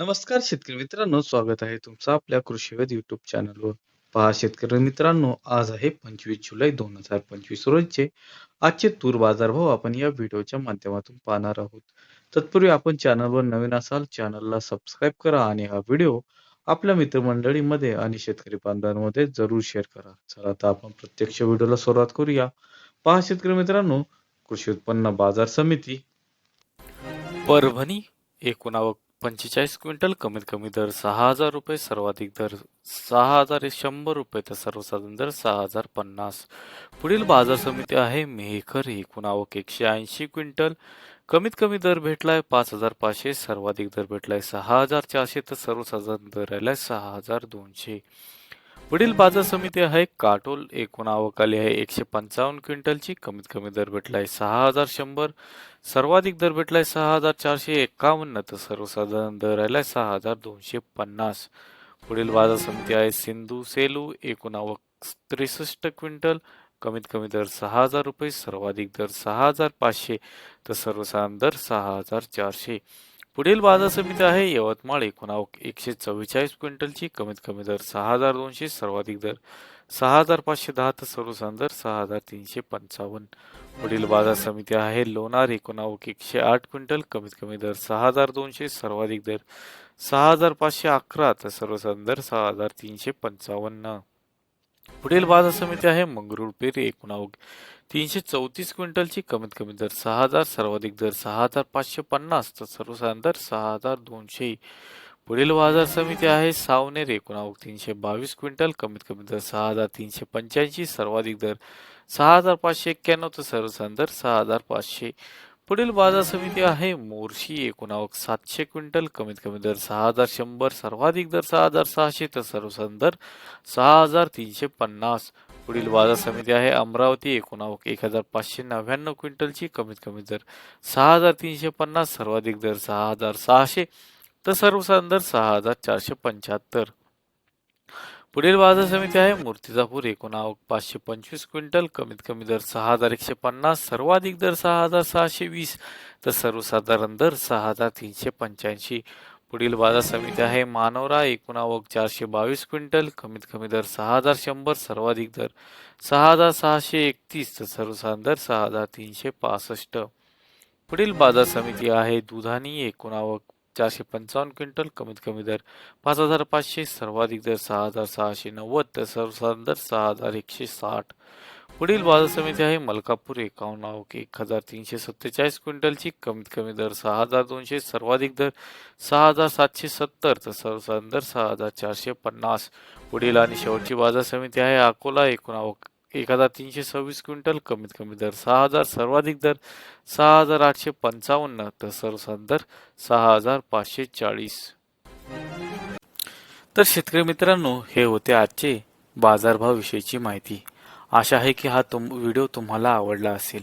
नमस्कार शेतकरी मित्रांनो स्वागत आहे तुमचं आपल्या कृषीवेद युट्यूब चॅनलवर पहा शेतकरी मित्रांनो आज आहे पंचवीस जुलै दोन हजार पंचवीस रोजचे आजचे तूर बाजारभाव आपण या व्हिडिओच्या माध्यमातून पाहणार आहोत. तत्पूर्वी आपण चॅनलवर नवीन असाल चॅनलला सबस्क्राईब करा आणि हा व्हिडिओ आपल्या मित्रमंडळीमध्ये आणि शेतकरी बांधवांमध्ये जरूर शेअर करा. चला आता आपण प्रत्यक्ष व्हिडिओला सुरुवात करूया. पहा शेतकरी मित्रांनो कृषी उत्पन्न बाजार समिती. परभणी एकोणावन्न पंचेचाळीस क्विंटल कमीत कमी दर सहा हजार रुपये सर्वाधिक दर सहा हजार शंभर रुपये तर सर्वसाधारण दर सहा हजार पन्नास. पुढील बाजार समिती आहे मेहकर एकूण आवक एकशे ऐंशी क्विंटल. कमीत कमी दर भेटलाय पाच हजार पाचशे सर्वाधिक दर भेटलाय सहा हजार चारशे तर सर्वसाधारण दर आलाय सहा हजार दोनशे. पुढील बाजार समिती आहे काटोल एकूणावकाली आहे. एकशे पंचावन्न क्विंटलची कमीत कमी दर भेटलाय सहा हजार शंभर. सर्वाधिक दर भेटलाय सहा हजार चारशे एकावन्न. तर सर्वसाधारण दर राहिलाय सहा हजार दोनशे पन्नास. पुढील बाजार समिती आहे सिंधू सेलू एकूणावक त्रेसष्ट क्विंटल. कमीत कमी दर सहा हजार रुपये सर्वाधिक दर सहा हजार पाचशे. तर सर्वसाधारण दर सहा हजार चारशे. पुढील बाजार समिती आहे. यवतमाळ एकोणावन्न एकशे चव्वेचाळीस क्विंटलची. कमीत कमी दर सहा हजार दोनशे सर्वाधिक दर सहा हजार पाचशे दहा तर सर्वसाधारण दर सहा हजार तीनशे पंचावन्न. पुढील बाजार समिती आहे. लोणार एकोणावक एकशे आठ क्विंटल कमीत कमी दर सहा हजार दोनशे सर्वाधिक दर सहा हजार पाचशे अकरा तर सर्वसाधारण दर सहा हजार तीनशे पंचावन्न. पुढील बाजार समिती आहे मंगरूळ पेरी एकोणावन्न. तीनशे चौतीस क्विंटलची कमीत कमी दर सहा हजार सर्वाधिक दर सहा हजार पाचशे पन्नास तर सर्वसाधारण दर सहा हजार दोनशे. पुढील बाजार समिती आहे सावनेर एकोणावन्न तीनशे बावीस क्विंटल कमीत कमी दर सहा हजार तीनशे पंच्याऐंशी सर्वाधिक दर सहा हजार पाचशे एक्क्याण्णव तर सर्वसाधारण दर सहा हजार पाचशे. पुढील बाजार समिती आहे. मोर्शी एकूणावक सातशे क्विंटल कमीत कमी दर सहा हजार शंभर सर्वाधिक दर सहा हजार सहाशे तर सर्वसाधारण दर सहा हजार तीनशे पन्नास. पुढील बाजार समिती आहे अमरावती एकूणावक एक हजार पाचशे नव्याण्णव क्विंटलची कमीत कमी दर सहा हजार तीनशे पन्नास सर्वाधिक दर सहा हजार सहाशे तर सर्वसाधारण दर सहा हजार चारशे पंच्याहत्तर. पुढील बाजार समिती आहे. मूर्तिजापूर एकोणावन्न पाचशे पंचवीस क्विंटल कमीत कमी दर सहा हजार एकशे पन्नास सर्वाधिक दर सहा हजार सहाशे वीस तर सर्वसाधारण दर सहा हजार तीनशे पंच्याऐंशी. पुढील बाजार समिती आहे. मानोरा एकोणावन्न चारशे बावीस क्विंटल कमीत कमी दर सहा हजार शंभर सर्वाधिक दर सहा हजार सहाशे एकतीस तर सर्वसाधारण दर सहा हजार तीनशे पासष्ट. पुढील बाजार समिती आहे. दुधानी एकोणावन्न चारशे पंचावन्न क्विंटल कमीत कमी दर पाच हजार पाचशे सर्वाधिक दर सहा हजार सहाशे नव्वद तर सर्वसाधारण दर सहा हजार एकशे साठ. पुढील बाजार समिती आहे मलकापूर एकावन्न एक हजार तीनशे सत्तेचाळीस क्विंटलची कमीत कमी दर सहा हजार दोनशे सर्वाधिक दर सहा हजार सातशे सत्तर तर सर्वसाधारण दर सहा हजार चारशे पन्नास. पुढील आणि शेवटची बाजार समिती आहे अकोला एकूण आवक एक हजार तीनशे सव्वीस क्विंटल कमीत कमी दर सहा हजार सर्वाधिक दर सहा हजार आठशे पंचावन्न तर सर्वसाधारण दर सहा हजार पाचशे चाळीस. तर शेतकरी मित्रांनो हे होते आजचे बाजारभाव विषयीची माहिती. आशा आहे की हा तुम व्हिडिओ तुम्हाला आवडला असेल.